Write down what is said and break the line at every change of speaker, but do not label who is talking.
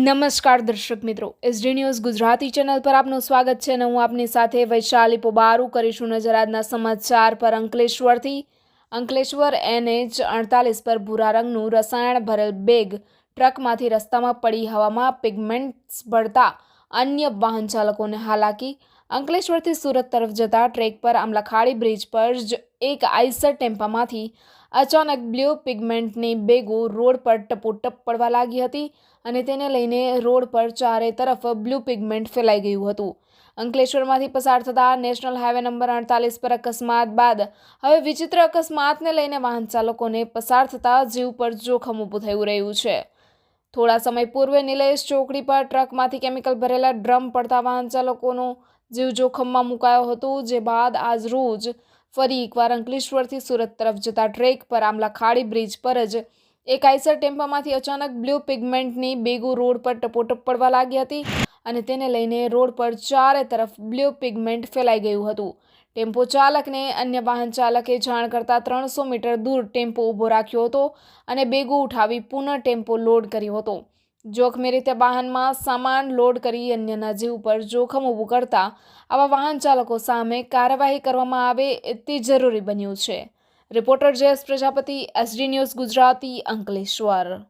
નમસ્કાર દર્શક મિત્રો એસડી ન્યૂઝ ગુજરાતી ચેનલ પર આપનું સ્વાગત છે અને હું આપની સાથે વૈશાલી પોબારું કરીશું નજર આજના સમાચાર પર અંકલેશ્વરથી. અંકલેશ્વર એનએચ અડતાલીસ પર ભૂરા રંગનું રસાયણ ભરેલ બેગ ટ્રકમાંથી રસ્તામાં પડી હવામાં પિગમેન્ટ્સ ભળતા અન્ય વાહન ચાલકોને હાલાકી અંકલેશ્વરથી સુરત તરફ જતા ટ્રેક પર આમલાખાડી બ્રિજ પર જ એક આઈસર ટેમ્પામાંથી અચાનક બ્લુ પિગમેન્ટની બેગો રોડ પર ટપોટપ પડવા લાગી હતી અને તેને લઈને રોડ પર ચારે તરફ બ્લુ પિગમેન્ટ ફેલાઈ ગયું હતું. અંકલેશ્વરમાંથી પસાર થતા નેશનલ હાઈવે નંબર અડતાલીસ પર અકસ્માત બાદ હવે વિચિત્ર અકસ્માતને લઈને વાહન ચાલકોને પસાર થતા જીવ પર જોખમ ઊભું થયું રહ્યું છે. થોડા સમય પૂર્વે નિલેશ ચોકડી પર ટ્રકમાંથી કેમિકલ ભરેલા ડ્રમ પડતા વાહન ચાલકોનો જીવ જોખમમાં મુકાયો હતો, જે બાદ આજ રોજ ફરી એકવાર અંકલેશ્વરથી સુરત તરફ જતા ટ્રેક પર આમલા ખાડી બ્રિજ પર જ એક આઈસર ટેમ્પામાંથી અચાનક બ્લુ પિગમેન્ટની બેગો રોડ પર ટપોટપ પડવા લાગી હતી અને તેને લઈને રોડ પર ચારે તરફ બ્લુ પિગમેન્ટ ફેલાઈ ગયું હતું. ટેમ્પો ચાલકને અન્ય વાહન ચાલકે જાણ કરતાં ત્રણસો મીટર દૂર ટેમ્પો ઊભો રાખ્યો હતો અને બેગો ઉઠાવી પુનઃ ટેમ્પો લોડ કર્યો હતો. જોખમી રીતે વાહનમાં સામાન લોડ કરી અન્યના જીવ પર જોખમ ઊભું કરતા આવા વાહન ચાલકો સામે કાર્યવાહી કરવામાં આવે તે જરૂરી બન્યું છે. Reporter Jayesh Prajapati, S D news Gujarati Ankleshwar.